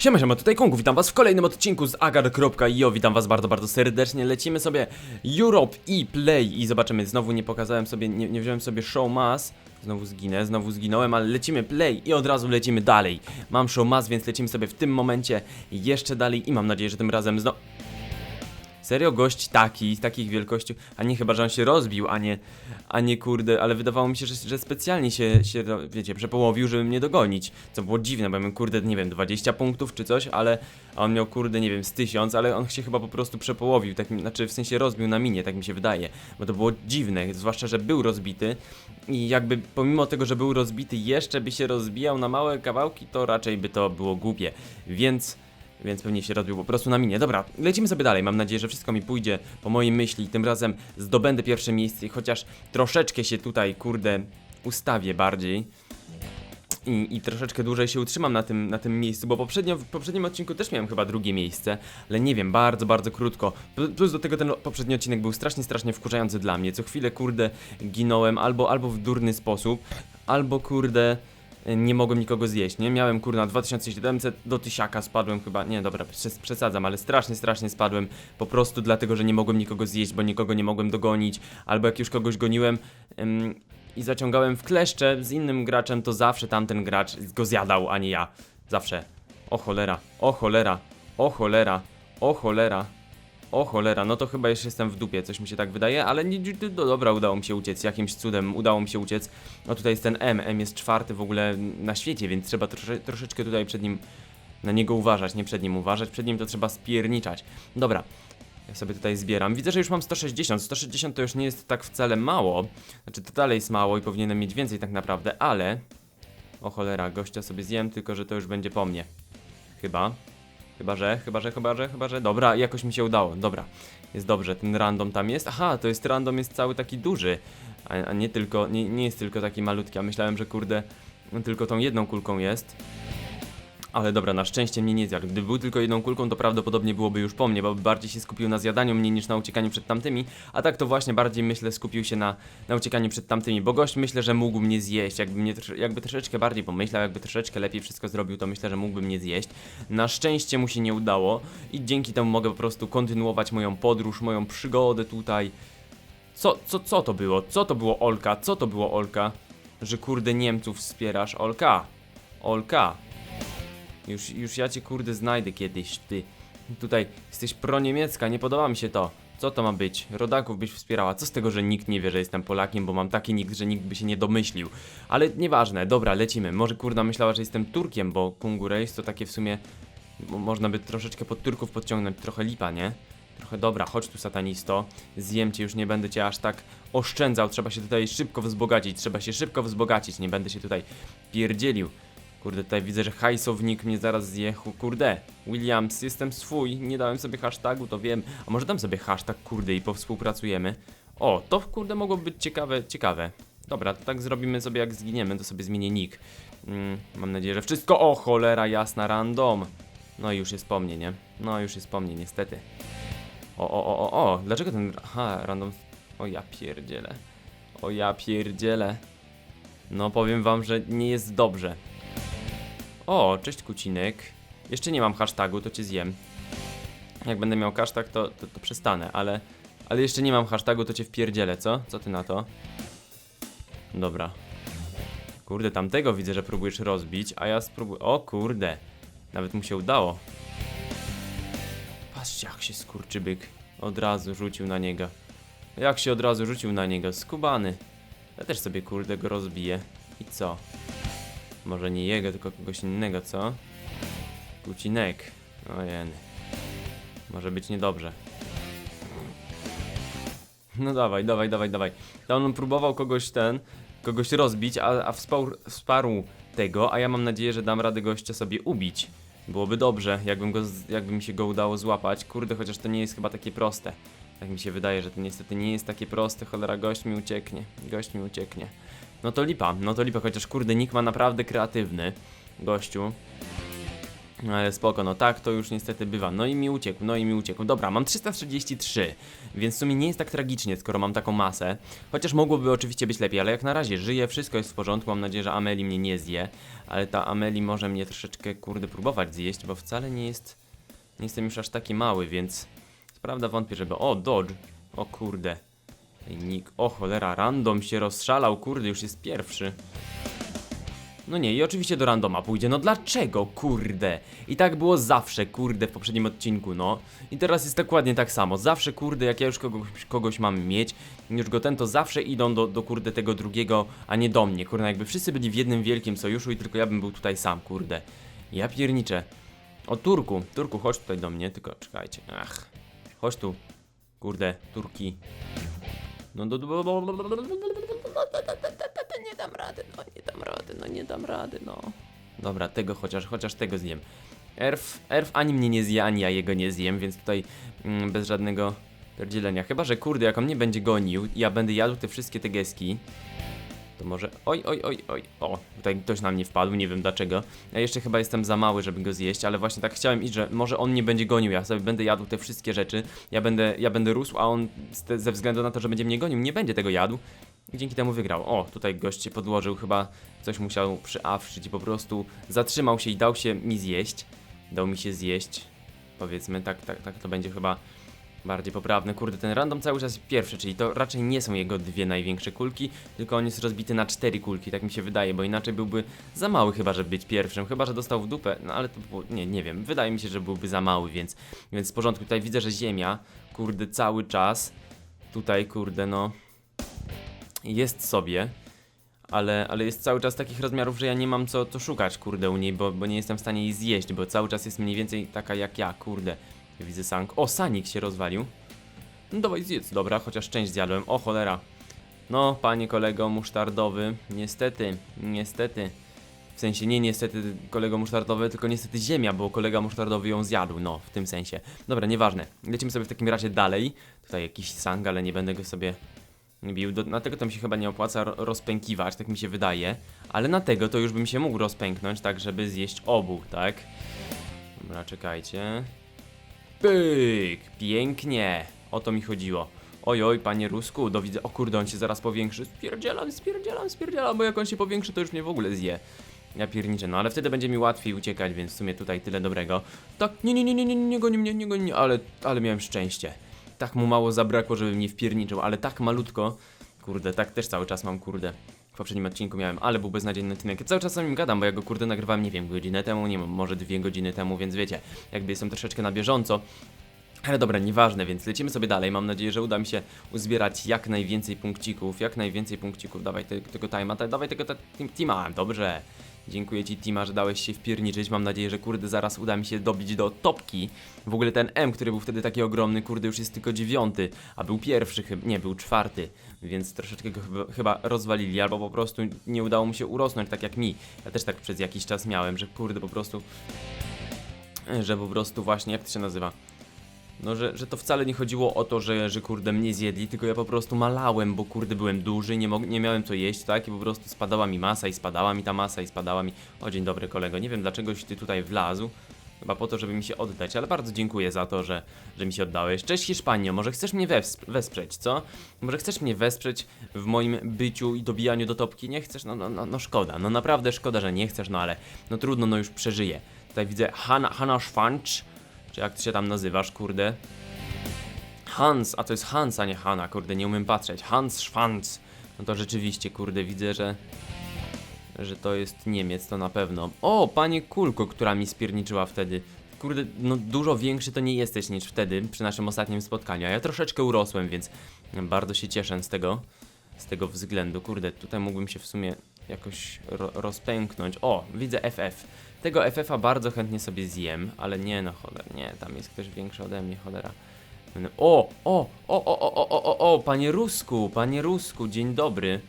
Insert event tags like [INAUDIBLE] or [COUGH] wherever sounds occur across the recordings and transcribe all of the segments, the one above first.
Siema, siema, tutaj Kungu, witam was w kolejnym odcinku z agar.io, witam was bardzo, bardzo serdecznie, lecimy sobie Europe i Play i zobaczymy, znowu nie pokazałem sobie, nie, nie wziąłem sobie show mass, znowu zginę, znowu zginąłem, ale lecimy Play i od razu lecimy dalej, mam show mass, więc lecimy sobie w tym momencie jeszcze dalej i mam nadzieję, że tym razem znowu... Serio gość taki, takich wielkości, a nie chyba, że on się rozbił, a nie, a nie kurde, ale wydawało mi się, że, że specjalnie się, się, wiecie, przepołowił, żeby mnie dogonić, co było dziwne, bo ja miałem kurde, nie wiem, 20 punktów czy coś, ale a on miał kurde, nie wiem, z 1000, ale on się chyba po prostu przepołowił, tak, znaczy w sensie rozbił na minie, tak mi się wydaje, bo to było dziwne, zwłaszcza, że był rozbity i jakby pomimo tego, że był rozbity, jeszcze by się rozbijał na małe kawałki, to raczej by to było głupie, więc... Więc pewnie się rozbił po prostu na minie. Dobra, lecimy sobie dalej. Mam nadzieję, że wszystko mi pójdzie po mojej myśli. Tym razem zdobędę pierwsze miejsce, chociaż troszeczkę się tutaj, kurde, ustawię bardziej. I, I troszeczkę dłużej się utrzymam na tym, na tym miejscu, bo poprzednio, w poprzednim odcinku też miałem chyba drugie miejsce, ale nie wiem, bardzo, bardzo krótko. Pl- Plus do tego ten poprzedni odcinek był strasznie, strasznie wkurzający dla mnie. Co chwilę, kurde, ginąłem albo, albo w durny sposób, albo, kurde, nie mogłem nikogo zjeść, nie? Miałem kurna 2700, do tysiaka spadłem chyba, nie dobra, przes- przesadzam, ale strasznie, strasznie spadłem po prostu dlatego, że nie mogłem nikogo zjeść, bo nikogo nie mogłem dogonić, albo jak już kogoś goniłem ym, i zaciągałem w kleszcze z innym graczem, to zawsze tamten gracz go zjadał, a nie ja. Zawsze. O cholera, o cholera, o cholera, o cholera. O cholera, no to chyba jeszcze jestem w dupie, coś mi się tak wydaje, ale nie, no dobra, udało mi się uciec, jakimś cudem udało mi się uciec. No tutaj jest ten M, M jest czwarty w ogóle na świecie, więc trzeba trosze, troszeczkę tutaj przed nim, na niego uważać, nie przed nim uważać, przed nim to trzeba spierniczać. Dobra, ja sobie tutaj zbieram. Widzę, że już mam 160. 160 to już nie jest tak wcale mało. Znaczy, to dalej jest mało i powinienem mieć więcej tak naprawdę, ale... O cholera, gościa sobie zjem, tylko że to już będzie po mnie. Chyba. Chyba, że, chyba, że, chyba, że, chyba, że. Dobra, jakoś mi się udało. Dobra, jest dobrze. Ten random tam jest. Aha, to jest random, jest cały taki duży. A, a nie tylko, nie, nie jest tylko taki malutki. A myślałem, że kurde, no tylko tą jedną kulką jest. Ale dobra, na szczęście mnie nie zjadł. Gdyby był tylko jedną kulką, to prawdopodobnie byłoby już po mnie, bo bardziej się skupił na zjadaniu mnie niż na uciekaniu przed tamtymi. A tak to właśnie bardziej myślę skupił się na, na uciekaniu przed tamtymi, bo gość myślę, że mógł mnie zjeść. Jakby, mnie, jakby troszeczkę bardziej pomyślał, jakby troszeczkę lepiej wszystko zrobił, to myślę, że mógłby mnie zjeść. Na szczęście mu się nie udało i dzięki temu mogę po prostu kontynuować moją podróż, moją przygodę tutaj. Co, co, co to było? Co to było Olka? Co to było Olka? Że kurde Niemców wspierasz? Olka! Olka! Już, już ja cię kurde znajdę kiedyś, ty. Tutaj jesteś proniemiecka, nie podoba mi się to. Co to ma być? Rodaków byś wspierała. Co z tego, że nikt nie wie, że jestem Polakiem, bo mam taki nick, że nikt by się nie domyślił. Ale nieważne, dobra, lecimy. Może kurna myślała, że jestem Turkiem, bo Kungu Race to takie w sumie... mo- Można by troszeczkę pod Turków podciągnąć, trochę lipa, nie? Trochę dobra, chodź tu satanisto. Zjem cię, już nie będę cię aż tak oszczędzał. Trzeba się tutaj szybko wzbogacić, trzeba się szybko wzbogacić. Nie będę się tutaj pierdzielił. Kurde, tutaj widzę, że hajsownik mnie zaraz zje. Hu- Kurde, Williams, jestem swój. Nie dałem sobie hashtagu, to wiem. A może dam sobie hashtag, kurde, i powspółpracujemy? O, to kurde mogło być ciekawe, ciekawe. Dobra, to tak zrobimy sobie, jak zginiemy, to sobie zmienię nick. Mm, mam nadzieję, że wszystko. O, cholera jasna, random. No i już jest po mnie, nie? No już jest po mnie, niestety. O, o, o, o, o, dlaczego ten. Aha, random. O ja pierdzielę. O ja pierdzielę. No powiem wam, że nie jest dobrze. O, cześć Kucinek. Jeszcze nie mam hashtagu, to cię zjem. Jak będę miał hashtag, to, to, to przestanę, ale... Ale jeszcze nie mam hashtagu, to cię wpierdzielę, co? Co ty na to? Dobra. Kurde, tamtego widzę, że próbujesz rozbić, a ja spróbuję... O kurde. Nawet mu się udało. Patrzcie, jak się skurczybyk od razu rzucił na niego. Jak się od razu rzucił na niego, skubany. Ja też sobie kurde go rozbiję. I co? Może nie jego, tylko kogoś innego, co? Kucinek. Ojeny. Może być niedobrze. No dawaj, dawaj, dawaj, dawaj. To on próbował kogoś ten, kogoś rozbić, a, a wsparł, wsparł tego, a ja mam nadzieję, że dam radę gościa sobie ubić. Byłoby dobrze, jakbym, go, jakby mi się go udało złapać. Kurde, chociaż to nie jest chyba takie proste. Tak mi się wydaje, że to niestety nie jest takie proste. Cholera, gość mi ucieknie. Gość mi ucieknie. No to lipa, no to lipa, chociaż kurde, nick ma naprawdę kreatywny. Gościu. Ale spoko, no tak to już niestety bywa. No i mi uciekł, no i mi uciekł. Dobra, mam 333, więc w sumie nie jest tak tragicznie, skoro mam taką masę. Chociaż mogłoby oczywiście być lepiej, ale jak na razie żyję, wszystko jest w porządku. Mam nadzieję, że Ameli mnie nie zje. Ale ta Ameli może mnie troszeczkę, kurde, próbować zjeść, bo wcale nie jest... Nie jestem już aż taki mały, więc... Prawda wątpię, żeby... O, Dodge! O kurde. Nick, o cholera, random się rozszalał, kurde, już jest pierwszy. No nie, i oczywiście do randoma pójdzie. No dlaczego, kurde? I tak było zawsze, kurde, w poprzednim odcinku, no. I teraz jest dokładnie tak samo. Zawsze, kurde, jak ja już kogoś, kogoś mam mieć, już go ten, to zawsze idą do, do, kurde, tego drugiego, a nie do mnie. Kurde, jakby wszyscy byli w jednym wielkim sojuszu i tylko ja bym był tutaj sam, kurde. Ja pierniczę. O, Turku, Turku, chodź tutaj do mnie, tylko czekajcie. Ach, chodź tu. Kurde, Turki. No do... Nie dam rady, no nie dam rady, no nie dam rady, no. Dobra, tego chociaż, chociaż tego zjem. Erf, Erf ani mnie nie zje, ani ja jego nie zjem, więc tutaj mm, bez żadnego pierdzielenia. Chyba, że kurde, jak on mnie będzie gonił ja będę jadł te wszystkie te geski, to może... Oj, oj, oj, oj. O, tutaj ktoś na mnie wpadł, nie wiem dlaczego. Ja jeszcze chyba jestem za mały, żeby go zjeść, ale właśnie tak chciałem iść, że może on nie będzie gonił, ja sobie będę jadł te wszystkie rzeczy, ja będę, ja będę rósł, a on te, ze względu na to, że będzie mnie gonił, nie będzie tego jadł. I dzięki temu wygrał. O, tutaj gość się podłożył, chyba coś musiał przyawszyć i po prostu zatrzymał się i dał się mi zjeść. Dał mi się zjeść. Powiedzmy, tak, tak, tak to będzie chyba bardziej poprawne. Kurde, ten random cały czas pierwszy, czyli to raczej nie są jego dwie największe kulki, tylko on jest rozbity na cztery kulki, tak mi się wydaje, bo inaczej byłby za mały chyba, żeby być pierwszym, chyba, że dostał w dupę, no ale to było, nie, nie wiem, wydaje mi się, że byłby za mały, więc, więc w porządku. Tutaj widzę, że ziemia, kurde, cały czas, tutaj, kurde, no, jest sobie, ale, ale jest cały czas takich rozmiarów, że ja nie mam co, co szukać, kurde, u niej, bo, bo nie jestem w stanie jej zjeść, bo cały czas jest mniej więcej taka jak ja, kurde. Widzę sank. O, sanik się rozwalił. No dawaj zjedz, dobra, chociaż część zjadłem. O cholera. No, panie kolego musztardowy, niestety, niestety. W sensie nie niestety kolego musztardowy, tylko niestety ziemia, bo kolega musztardowy ją zjadł, no, w tym sensie. Dobra, nieważne. Lecimy sobie w takim razie dalej. Tutaj jakiś sang, ale nie będę go sobie bił. Do, na tego to mi się chyba nie opłaca ro- rozpękiwać, tak mi się wydaje. Ale na tego to już bym się mógł rozpęknąć, tak żeby zjeść obu, tak? Dobra, czekajcie. Pyk! Pięknie! O to mi chodziło. Oj, oj, panie Rusku, do widzę. O kurde, on się zaraz powiększy. Spierdzielam, spierdzielam, spierdzielam, bo jak on się powiększy, to już mnie w ogóle zje. Ja pierniczę, no ale wtedy będzie mi łatwiej uciekać, więc w sumie tutaj tyle dobrego. Tak, nie, nie, nie, nie, nie, nie, goni mnie, nie goni mnie, ale, ale miałem szczęście. Tak mu mało zabrakło, żeby mnie wpierniczył, ale tak malutko. Kurde, tak też cały czas mam, kurde. W poprzednim odcinku miałem, ale był beznadziejny odcinek. Ja cały czas o nim gadam, bo ja go kurde nagrywałem, nie wiem, godzinę temu, nie wiem, może dwie godziny temu, więc wiecie, jakby jestem troszeczkę na bieżąco. Ale dobra, nieważne, więc lecimy sobie dalej. Mam nadzieję, że uda mi się uzbierać jak najwięcej punkcików, jak najwięcej punkcików. Dawaj te, tego time'a, ta- dawaj tego teama, dobrze. Dziękuję ci Tima, że dałeś się wpierniczyć. Mam nadzieję, że kurde zaraz uda mi się dobić do topki. W ogóle ten M, który był wtedy taki ogromny, kurde już jest tylko dziewiąty, a był pierwszy, chyba nie, był czwarty, więc troszeczkę go chyba, rozwalili, albo po prostu nie udało mu się urosnąć tak jak mi. Ja też tak przez jakiś czas miałem, że kurde po prostu, że po prostu właśnie, jak to się nazywa? No, że, że to wcale nie chodziło o to, że, że kurde mnie zjedli, tylko ja po prostu malałem, bo kurde byłem duży, nie, mog- nie miałem co jeść, tak? I po prostu spadała mi masa i spadała mi ta masa i spadała mi... O, dzień dobry kolego, nie wiem dlaczegoś ty tutaj wlazł, chyba po to, żeby mi się oddać, ale bardzo dziękuję za to, że, że mi się oddałeś. Cześć Hiszpanio, może chcesz mnie wesp- wesprzeć, co? Może chcesz mnie wesprzeć w moim byciu i dobijaniu do topki? Nie chcesz? No, no, no, no szkoda, no naprawdę szkoda, że nie chcesz, no ale no trudno, no już przeżyję. Tutaj widzę Hanna, Hanna czy jak ty się tam nazywasz, kurde? Hans, a to jest Hans, a nie Hanna, kurde, nie umiem patrzeć. Hans Schwanz. No to rzeczywiście, kurde, widzę, że że to jest Niemiec, to na pewno. O, panie Kulko, która mi spierniczyła wtedy. Kurde, no dużo większy to nie jesteś niż wtedy, przy naszym ostatnim spotkaniu. Ja troszeczkę urosłem, więc bardzo się cieszę z tego, z tego względu. Kurde, tutaj mógłbym się w sumie jakoś ro rozpęknąć. O, widzę FF. Tego FF-a bardzo chętnie sobie zjem, ale nie no, cholera, nie, tam jest ktoś większy ode mnie, cholera. O, o, o, o, o, o, o, o, panie Rusku, panie Rusku, dzień dobry.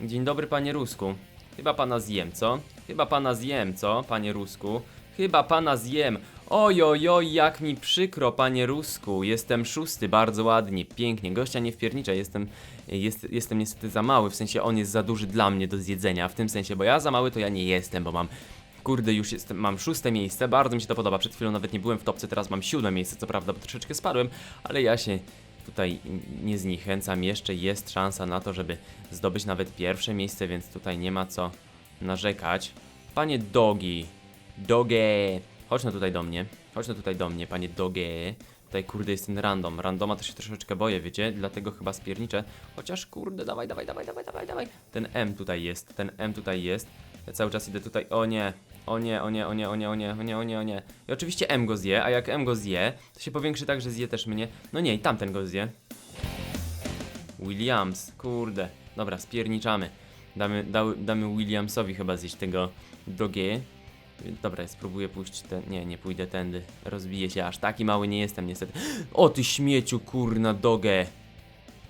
Dzień dobry, panie Rusku. Chyba pana zjem, co? Chyba pana zjem, co, panie Rusku? Chyba pana zjem. Oj, oj, jak mi przykro, panie Rusku. Jestem szósty, bardzo ładnie, pięknie. Gościa nie wpierniczę, jestem, jest, jestem niestety za mały, w sensie on jest za duży dla mnie do zjedzenia, w tym sensie, bo ja za mały to ja nie jestem, bo mam Kurde, już jestem, mam szóste miejsce, bardzo mi się to podoba. Przed chwilą nawet nie byłem w topce, teraz mam siódme miejsce, co prawda, bo troszeczkę spadłem, ale ja się tutaj nie zniechęcam. Jeszcze jest szansa na to, żeby zdobyć nawet pierwsze miejsce, więc tutaj nie ma co narzekać. Panie Dogi, Doge, chodź no tutaj do mnie, chodź no tutaj do mnie, panie Doge. Tutaj kurde jest ten random. Randoma to się troszeczkę boję, wiecie? Dlatego chyba spierniczę. Chociaż kurde, dawaj, dawaj, dawaj, dawaj, dawaj, dawaj. Ten M tutaj jest, ten M tutaj jest. Ja cały czas idę tutaj. O nie, o nie, o nie, o nie, o nie, o nie, o nie, o nie, o nie. I oczywiście M go zje, a jak M go zje, to się powiększy tak, że zje też mnie. No nie, i tamten go zje. Williams, kurde. Dobra, spierniczamy. Damy, damy, damy Williamsowi chyba zjeść tego dogie. Dobra, spróbuję pójść ten. Nie, nie pójdę tędy. Rozbiję się, aż taki mały nie jestem niestety. [GASPS] O ty śmieciu, kurna dogę.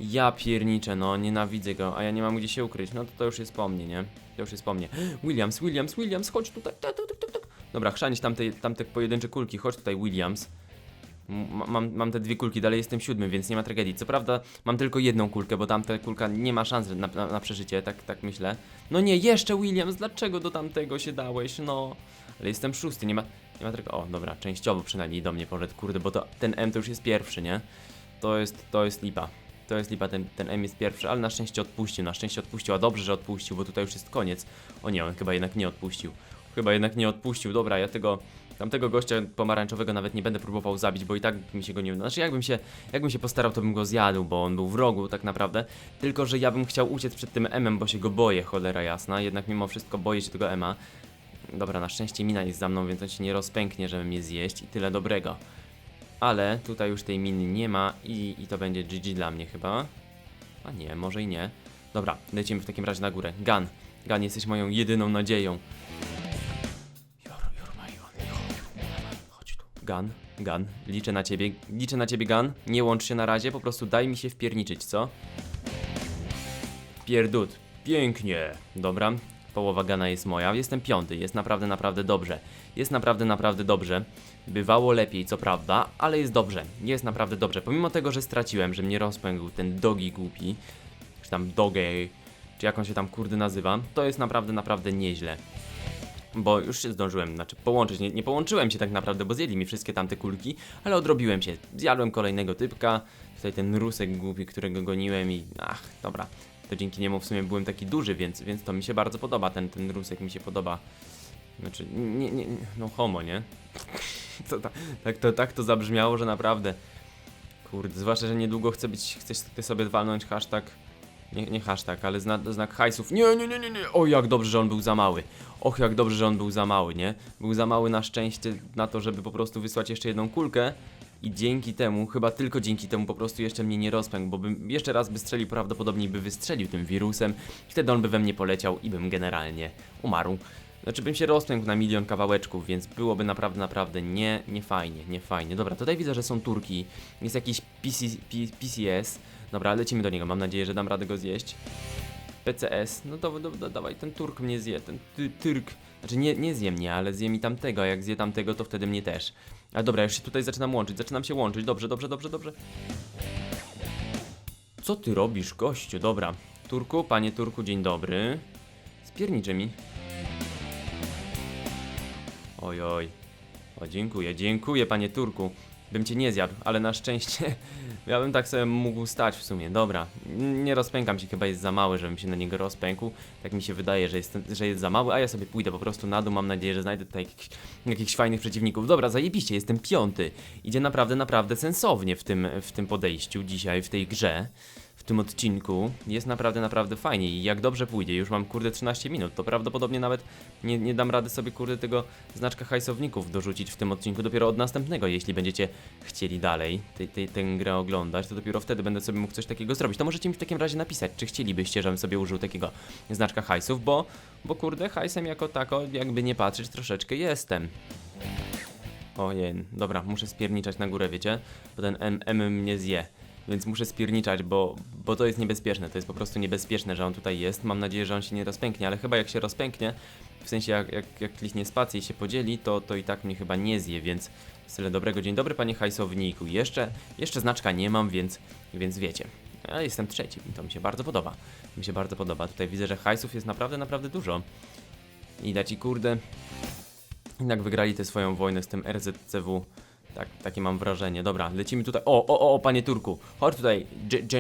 Ja pierniczę, no, nienawidzę go, a ja nie mam gdzie się ukryć. No to to już jest po mnie, nie? To już jest po mnie. Williams, Williams, Williams, chodź tutaj. Tak, tak, tak. Dobra, chrzanić tamte, tamte pojedyncze kulki, chodź tutaj, Williams. M- Mam, mam te dwie kulki, dalej jestem siódmy, więc nie ma tragedii. Co prawda mam tylko jedną kulkę, bo tamta kulka nie ma szans na, na, na przeżycie, tak, tak myślę. No nie, jeszcze Williams, dlaczego do tamtego się dałeś? No, ale jestem szósty, nie ma, nie ma tylko. O, dobra, częściowo przynajmniej do mnie poszedł, kurde, bo to ten M to już jest pierwszy, nie? To jest, to jest lipa. To jest lipa, ten, ten M jest pierwszy, ale na szczęście odpuścił, na szczęście odpuścił, a dobrze, że odpuścił, bo tutaj już jest koniec. O nie, on chyba jednak nie odpuścił. Chyba jednak nie odpuścił, dobra, ja tego, tamtego gościa pomarańczowego nawet nie będę próbował zabić, bo i tak mi się go nie. Znaczy, jakbym się, jakbym się postarał, to bym go zjadł, bo on był w rogu tak naprawdę. Tylko, że ja bym chciał uciec przed tym M-em, bo się go boję, cholera jasna. Jednak mimo wszystko boję się tego M-a. Dobra, na szczęście mina jest za mną, więc on się nie rozpęknie, żeby mnie zjeść i tyle dobrego. Ale tutaj już tej miny nie ma i, i to będzie GG dla mnie chyba. A nie, może i nie. Dobra, lecimy w takim razie na górę. Gun, Gun, jesteś moją jedyną nadzieją. Gun, Gun, liczę na ciebie, liczę na ciebie, Gun. Nie łącz się na razie, po prostu daj mi się wpierniczyć, co? Pierdut. Pięknie. Dobra, połowa Gana jest moja. Jestem piąty, jest naprawdę, naprawdę dobrze. Jest naprawdę, naprawdę dobrze. Bywało lepiej, co prawda, ale jest dobrze. Jest naprawdę dobrze. Pomimo tego, że straciłem, że mnie rozpęgł ten dogi głupi, czy tam dogej, czy jak on się tam kurde nazywa, to jest naprawdę, naprawdę nieźle. Bo już się zdążyłem, znaczy połączyć, nie, nie połączyłem się tak naprawdę, bo zjedli mi wszystkie tamte kulki, ale odrobiłem się. Zjadłem kolejnego typka, tutaj ten rusek głupi, którego goniłem i ach, dobra. To dzięki niemu w sumie byłem taki duży, więc, więc to mi się bardzo podoba, ten, ten rusek mi się podoba. Znaczy, nie, nie, no homo, nie? [LAUGHS] To, ta, tak, to, tak to zabrzmiało, że naprawdę. Kurde, zwłaszcza, że niedługo chcę być, chcesz ty sobie walnąć hashtag. Nie, nie hashtag, ale zna, znak hajsów. Nie, nie, nie, nie, nie. O, jak dobrze, że on był za mały. Och, jak dobrze, że on był za mały, nie? Był za mały na szczęście na to, żeby po prostu wysłać jeszcze jedną kulkę. I dzięki temu, chyba tylko dzięki temu po prostu jeszcze mnie nie rozpękł, bo bym jeszcze raz by strzelił, prawdopodobnie by wystrzelił tym wirusem. Wtedy on by we mnie poleciał i bym generalnie umarł. Znaczy bym się rozpękł na milion kawałeczków, więc byłoby naprawdę, naprawdę nie, nie fajnie, nie fajnie. Dobra, tutaj widzę, że są turki, jest jakiś PC, P, PCS. Dobra, lecimy do niego, mam nadzieję, że dam radę go zjeść. PCS, no to, do, do, dawaj, ten turk mnie zje, ten ty, tyrk. Znaczy nie, nie zje mnie, ale zje mi tamtego, a jak zje tamtego, to wtedy mnie też. A dobra, już się tutaj zaczynam łączyć, zaczynam się łączyć, dobrze, dobrze, dobrze, dobrze. Co ty robisz, gościu? Dobra. Turku, panie Turku, dzień dobry. Spierniczy mi. Oj, oj. O, dziękuję, dziękuję, panie Turku. Bym cię nie zjadł, ale na szczęście [LAUGHS] ja bym tak sobie mógł stać w sumie. Dobra, nie rozpękam się, chyba jest za mały, żebym się na niego rozpękł. Tak mi się wydaje, że jest, że jest za mały, a ja sobie pójdę po prostu na dół. Mam nadzieję, że znajdę tutaj jakichś, jakichś fajnych przeciwników. Dobra, zajebiście, jestem piąty. Idzie naprawdę, naprawdę sensownie w tym, w tym podejściu dzisiaj, w tej grze. W tym odcinku jest naprawdę, naprawdę fajnie i jak dobrze pójdzie, już mam kurde 13 minut, to prawdopodobnie nawet nie, nie dam rady sobie kurde tego znaczka hajsowników dorzucić w tym odcinku dopiero od następnego, jeśli będziecie chcieli dalej tej, tej, tę grę oglądać, to dopiero wtedy będę sobie mógł coś takiego zrobić. To możecie mi w takim razie napisać, czy chcielibyście, żebym sobie użył takiego znaczka hajsów, bo, bo kurde hajsem jako tako, jakby nie patrzeć, troszeczkę jestem. Ojej, dobra, muszę spierniczać na górę, wiecie? Bo ten M, M mnie zje. Więc muszę spierniczać, bo, bo to jest niebezpieczne. To jest po prostu niebezpieczne, że on tutaj jest. Mam nadzieję, że on się nie rozpęknie, ale chyba jak się rozpęknie, w sensie jak, jak, jak kliknie spację i się podzieli, to, to i tak mnie chyba nie zje, więc tyle dobrego. Dzień dobry, panie hajsowniku. Jeszcze, jeszcze znaczka nie mam, więc, więc wiecie. Ja jestem trzeci i to mi się bardzo podoba. Mi się bardzo podoba. Tutaj widzę, że hajsów jest naprawdę, naprawdę dużo. I da ci kurde Jednak wygrali tę swoją wojnę z tym RZCW. Tak, takie mam wrażenie. Dobra, lecimy tutaj. O, o, o, panie Turku. Chodź tutaj,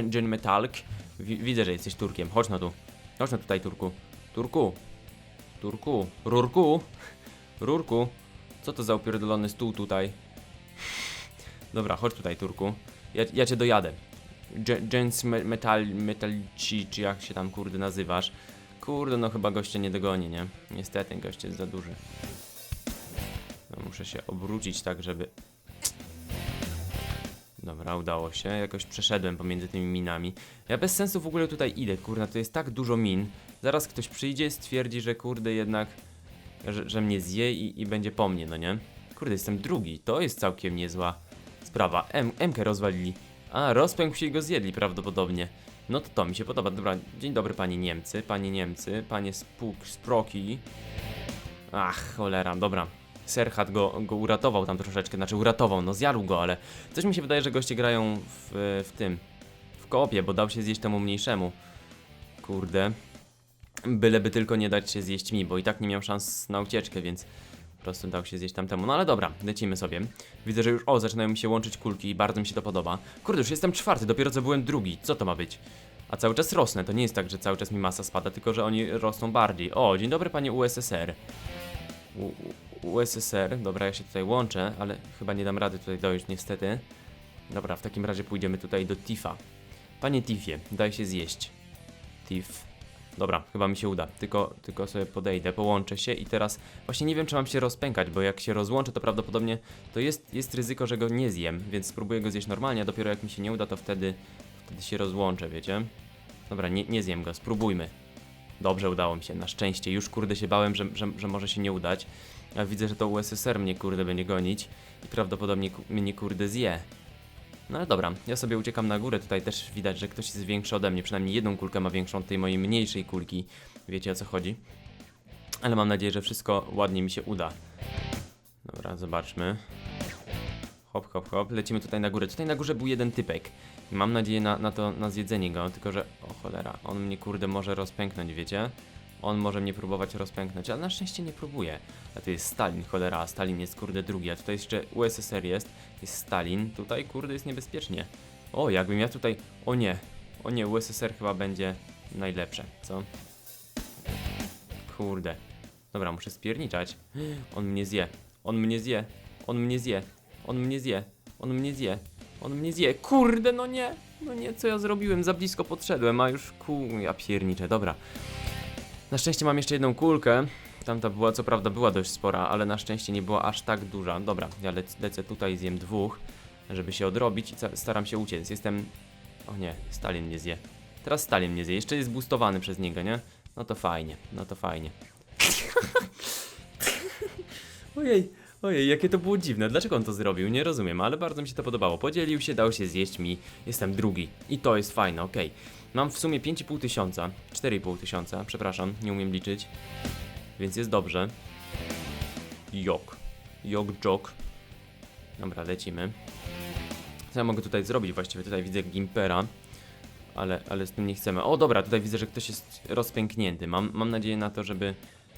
Gen- Metalk. Wi- widzę, że jesteś Turkiem. Chodź na tu. Chodź na tutaj, Turku. Turku. Turku. Rurku. Rurku. Co to za upierdolony stół tutaj? Dobra, chodź tutaj, Turku. Ja, ja cię dojadę. Gen- Gens me, Metal, Metalci, czy jak się tam kurde nazywasz. Kurde, no chyba gościa nie dogoni, nie? Niestety, gość jest za duży. No, muszę się obrócić tak, żeby... Dobra, udało się. Jakoś przeszedłem pomiędzy tymi minami. Ja bez sensu w ogóle tutaj idę, kurna, to jest tak dużo min. Zaraz ktoś przyjdzie, stwierdzi, że kurde jednak... Że, że mnie zje i, i będzie po mnie, no nie? Kurde, jestem drugi. To jest całkiem niezła sprawa. M, M-kę rozwalili. A, rozpękł się i go zjedli prawdopodobnie. No to to mi się podoba. Dobra, dzień dobry panie Niemcy, panie Niemcy, panie Spuk, Sproki. Ach, cholera, dobra. Serhat go, go uratował tam troszeczkę, znaczy uratował, no zjadł go, ale coś mi się wydaje, że goście grają w, w tym, w koopie, bo dał się zjeść temu mniejszemu. Kurde. Byleby tylko nie dać się zjeść mi, bo i tak nie miał szans na ucieczkę, więc po prostu dał się zjeść tamtemu. No ale dobra, lecimy sobie. Widzę, że już, o, zaczynają mi się łączyć kulki i bardzo mi się to podoba. Kurde, już jestem czwarty, dopiero co byłem drugi. Co to ma być? A cały czas rosnę, to nie jest tak, że cały czas mi masa spada, tylko że oni rosną bardziej. O, dzień dobry panie USSR. U, U- USSR, dobra, ja się tutaj łączę, ale chyba nie dam rady tutaj dojść niestety. Dobra, w takim razie pójdziemy tutaj do Tifa. Panie Tifie, daj się zjeść. Tif. Dobra, chyba mi się uda. Tylko, tylko sobie podejdę, połączę się i teraz właśnie nie wiem, czy mam się rozpękać, bo jak się rozłączę, to prawdopodobnie to jest, jest ryzyko, że go nie zjem, więc spróbuję go zjeść normalnie, a dopiero jak mi się nie uda, to wtedy, wtedy się rozłączę, wiecie? Dobra, nie, nie zjem go, spróbujmy. Dobrze, udało mi się, na szczęście. Już kurde się bałem, że, że, że może się nie udać. A widzę, że to USSR mnie kurde będzie gonić i prawdopodobnie mnie kurde zje. No ale dobra, ja sobie uciekam na górę, tutaj też widać, że ktoś jest większy ode mnie, przynajmniej jedną kulkę ma większą od tej mojej mniejszej kulki, wiecie o co chodzi. Ale mam nadzieję, że wszystko ładnie mi się uda. Dobra, zobaczmy. Hop, hop, hop, lecimy tutaj na górę. Tutaj na górze był jeden typek. Mam nadzieję na, na to, na zjedzenie go, tylko że, o cholera, on mnie kurde może rozpęknąć, wiecie? On może mnie próbować rozpęknąć, ale na szczęście nie próbuje. A tu jest Stalin, cholera, a Stalin jest kurde drugi, a tutaj jeszcze USSR jest, jest Stalin, tutaj kurde jest niebezpiecznie. O, jakbym ja tutaj, o nie, o nie, USSR chyba będzie najlepsze, co? Kurde. Dobra, muszę spierniczać. [GASPS] On mnie zje, on mnie zje, on mnie zje, on mnie zje, on mnie zje, on mnie zje. Kurde, no nie, no nie, co ja zrobiłem? Za blisko podszedłem, a już ku... ja pierniczę, dobra. Na szczęście mam jeszcze jedną kulkę. Tamta była, co prawda, była dość spora, ale na szczęście nie była aż tak duża. Dobra, ja lec lecę tutaj, zjem dwóch, żeby się odrobić i staram się uciec. Jestem... O nie, Stalin mnie zje. Teraz Stalin mnie zje. Jeszcze jest boostowany przez niego, nie? No to fajnie, no to fajnie. [LAUGHS] Ojej, ojej, jakie to było dziwne. Dlaczego on to zrobił? Nie rozumiem, ale bardzo mi się to podobało. Podzielił się, dał się zjeść mi. Jestem drugi. I to jest fajne, okej. Mam w sumie 5,5 tysiąca. 4,5 tysiąca, przepraszam, nie umiem liczyć. Więc jest dobrze. Jok. Jok, jok. Dobra, lecimy. Co ja mogę tutaj zrobić? Właściwie tutaj widzę Gimpera. Ale, ale z tym nie chcemy. O, dobra, tutaj widzę, że ktoś jest rozpęknięty. Mam, mam nadzieję na to, żeby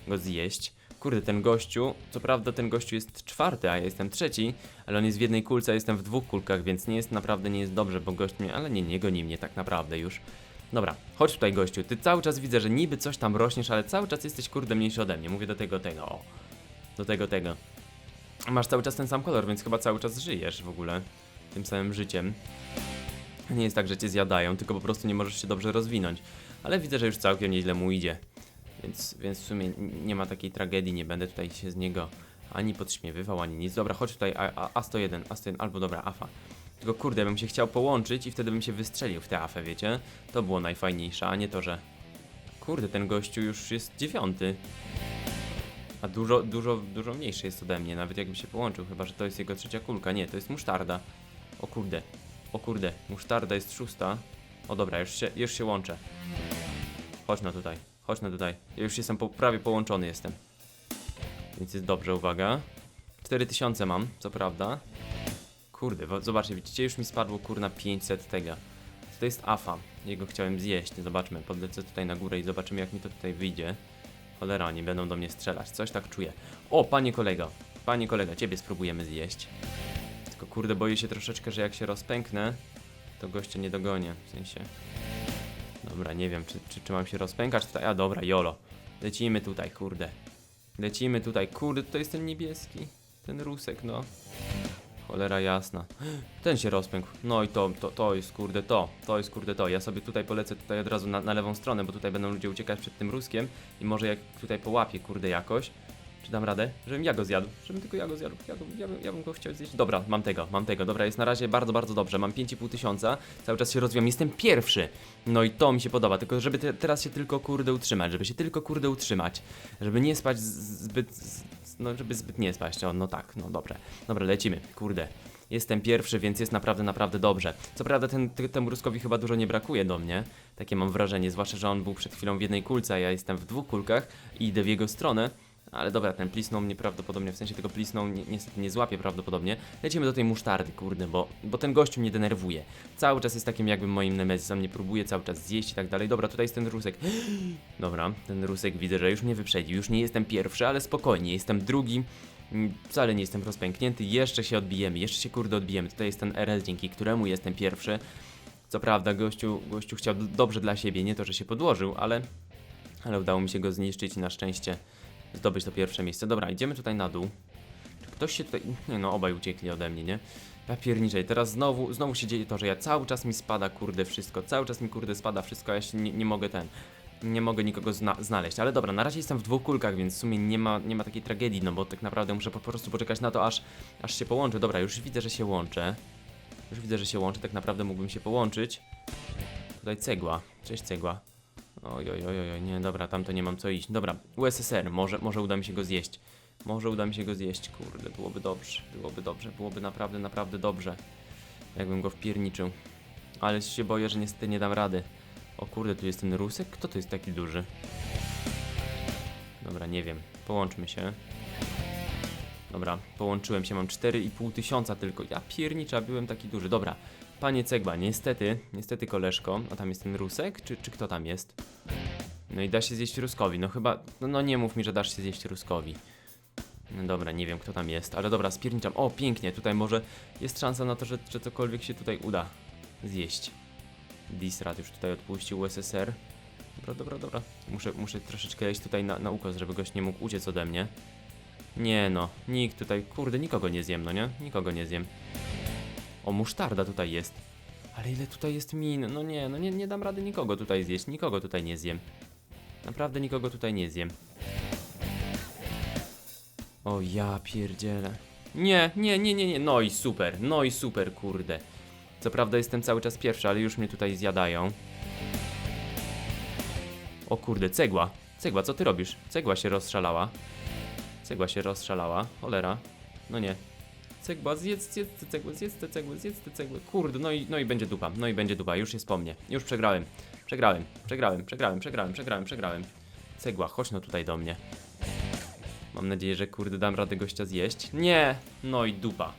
go zjeść. Kurde, ten gościu, co prawda ten gościu jest czwarty, a ja jestem trzeci, ale on jest w jednej kulce, a jestem w dwóch kulkach, więc nie jest naprawdę, nie jest dobrze, bo gość mnie, ale nie, nie goni mnie tak naprawdę już. Dobra, chodź tutaj gościu, ty cały czas widzę, że niby coś tam rośniesz, ale cały czas jesteś kurde mniejszy ode mnie, mówię do tego, tego, o. Do tego, tego. Masz cały czas ten sam kolor, więc chyba cały czas żyjesz w ogóle tym samym życiem. Nie jest tak, że cię zjadają, tylko po prostu nie możesz się dobrze rozwinąć. Ale widzę, że już całkiem nieźle mu idzie. Więc, więc w sumie nie ma takiej tragedii, nie będę tutaj się z niego ani podśmiewywał, ani nic. Dobra, chodź tutaj, A, A, A101, A101, albo dobra, AFA. Tylko kurde, bym się chciał połączyć i wtedy bym się wystrzelił w tę AFę, wiecie? To było najfajniejsze, a nie to, że... Kurde, ten gościu już jest dziewiąty. A dużo, dużo, dużo mniejszy jest ode mnie, nawet jakby się połączył, chyba że to jest jego trzecia kulka. Nie, to jest musztarda. O kurde, o kurde, musztarda jest szósta. O dobra, już się, już się łączę. Chodź no tutaj, chodź no tutaj. Ja już jestem po, prawie połączony jestem. Więc jest dobrze, uwaga. 4000 mam, co prawda. Kurde, zobaczcie, widzicie, już mi spadło kurna 500 tego. To jest AFA, jego chciałem zjeść, zobaczmy, podlecę tutaj na górę i zobaczymy jak mi to tutaj wyjdzie. Cholera, oni będą do mnie strzelać, coś tak czuję. O, panie kolego, panie kolega, ciebie spróbujemy zjeść. Tylko kurde, boję się troszeczkę, że jak się rozpęknę, to gościa nie dogonię, w sensie... Dobra, nie wiem, czy, czy, czy mam się rozpękać tutaj, a dobra, jolo. Lecimy tutaj, kurde. Lecimy tutaj, kurde, to jest ten niebieski, ten rusek, no. Cholera jasna. Ten się rozpękł. No i to, to, to jest kurde to. To jest kurde to. Ja sobie tutaj polecę tutaj od razu na, na lewą stronę, bo tutaj będą ludzie uciekać przed tym ruskiem i może jak tutaj połapię kurde jakoś, czy dam radę, żebym ja go zjadł, żebym tylko ja go zjadł, ja, go, ja, bym, ja bym go chciał zjeść. Dobra, mam tego, mam tego, dobra, jest na razie bardzo, bardzo dobrze, mam 5,5 tysiąca, cały czas się rozwijam, jestem pierwszy, no i to mi się podoba, tylko żeby te, teraz się tylko kurde utrzymać, żeby się tylko kurde utrzymać, żeby nie spać zbyt, z- no żeby zbyt nie spać, o, no tak, no dobrze, dobra, lecimy, kurde. Jestem pierwszy, więc jest naprawdę, naprawdę dobrze. Co prawda ten, temu Ruskowi chyba dużo nie brakuje do mnie. Takie mam wrażenie, zwłaszcza, że on był przed chwilą w jednej kulce, a ja jestem w dwóch kulkach i idę w jego stronę. Ale dobra, ten plisnął mnie prawdopodobnie, w sensie tego plisnął ni niestety nie złapie prawdopodobnie. Lecimy do tej musztardy, kurde, bo, bo ten gościu mnie denerwuje. Cały czas jest takim jakby moim nemezisem, mnie próbuje cały czas zjeść i tak dalej. Dobra, tutaj jest ten rusek. [GASPS] Dobra, ten rusek widzę, że już mnie wyprzedził. Już nie jestem pierwszy, ale spokojnie, jestem drugi. Mm, Wcale nie jestem rozpęknięty, jeszcze się odbijemy, jeszcze się kurde odbijemy. Tutaj jest ten RL, dzięki któremu jestem pierwszy. Co prawda, gościu, gościu chciał dobrze dla siebie, nie to, że się podłożył, ale, ale udało mi się go zniszczyć i na szczęście zdobyć to pierwsze miejsce. Dobra, idziemy tutaj na dół. Czy ktoś się tutaj... Nie no, obaj uciekli ode mnie, nie? Ja pierniczej, teraz znowu, znowu się dzieje to, że ja cały czas mi spada kurde wszystko, cały czas mi kurde spada wszystko, ja się nie, nie mogę ten... Nie mogę nikogo zna znaleźć, ale dobra, na razie jestem w dwóch kulkach, więc w sumie nie ma, nie ma takiej tragedii, no bo tak naprawdę muszę po prostu poczekać na to, aż, aż się połączę. Dobra, już widzę, że się łączę. Już widzę, że się łączę, tak naprawdę mógłbym się połączyć. Tutaj cegła, cześć cegła. Oj, oj, oj, oj, nie, dobra, tam to nie mam co iść. Dobra, USSR, może, może uda mi się go zjeść. Może uda mi się go zjeść, kurde, byłoby dobrze, byłoby dobrze, byłoby naprawdę, naprawdę dobrze. Jakbym go wpierniczył. Ale się boję, że niestety nie dam rady. O kurde, tu jest ten rusek? Kto to jest taki duży? Dobra, nie wiem. Połączmy się. Dobra, połączyłem się, mam 4,5 tysiąca tylko. Ja piernicza, byłem taki duży. Dobra, panie Cegba, niestety, niestety koleżko. A tam jest ten rusek? Czy, czy kto tam jest? No i da się zjeść Ruskowi. No chyba, no, no nie mów mi, że dasz się zjeść Ruskowi. No dobra, nie wiem kto tam jest, ale dobra, spierniczam. O, pięknie, tutaj może jest szansa na to, że, że cokolwiek się tutaj uda zjeść. Disrat już tutaj odpuścił USSR. Dobra, dobra, dobra. Muszę, muszę troszeczkę iść tutaj na, na ukos, żeby gość nie mógł uciec ode mnie. Nie no, nikt tutaj, kurde, nikogo nie zjem, no nie? Nikogo nie zjem. O, musztarda tutaj jest. Ale ile tutaj jest min? No nie, no nie, nie dam rady nikogo tutaj zjeść, nikogo tutaj nie zjem. Naprawdę nikogo tutaj nie zjem. O ja pierdzielę. Nie, nie, nie, nie, nie, no i super, no i super, kurde. Co prawda jestem cały czas pierwszy, ale już mnie tutaj zjadają. O kurde, cegła. Cegła, co ty robisz? Cegła się rozszalała. Cegła się rozszalała. Cholera. No nie. Cegła, zjedz, zjedz te cegły, zjedz te cegły, zjedz te cegły. Kurde, no i, no i będzie dupa, no i będzie dupa, już jest po mnie. Już przegrałem. Przegrałem, przegrałem, przegrałem, przegrałem, przegrałem, przegrałem. Cegła, chodź no tutaj do mnie. Mam nadzieję, że kurde dam radę gościa zjeść. Nie! No i dupa.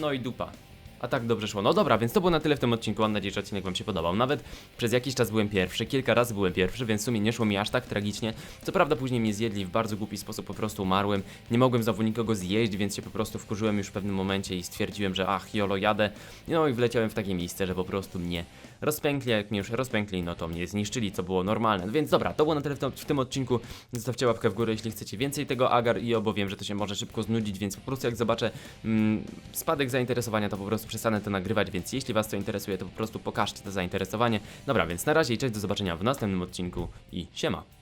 No i dupa. A tak dobrze szło. No dobra, więc to było na tyle w tym odcinku. Mam nadzieję, że odcinek Wam się podobał. Nawet przez jakiś czas byłem pierwszy, kilka razy byłem pierwszy, więc w sumie nie szło mi aż tak tragicznie. Co prawda później mnie zjedli w bardzo głupi sposób, po prostu umarłem. Nie mogłem znowu nikogo zjeść, więc się po prostu wkurzyłem już w pewnym momencie i stwierdziłem, że ach, jolo, jadę. No i wleciałem w takie miejsce, że po prostu mnie rozpękli, jak mnie już rozpękli, no to mnie zniszczyli, co było normalne. No Więc dobra, to było na tyle w, to, w tym odcinku. Zostawcie łapkę w górę, jeśli chcecie więcej tego agar i bo wiem, że to się może szybko znudzić, więc po prostu jak zobaczę mm, spadek zainteresowania, to po prostu przestanę to nagrywać, więc jeśli was to interesuje, to po prostu pokażcie to zainteresowanie. Dobra, więc na razie i cześć, do zobaczenia w następnym odcinku i siema.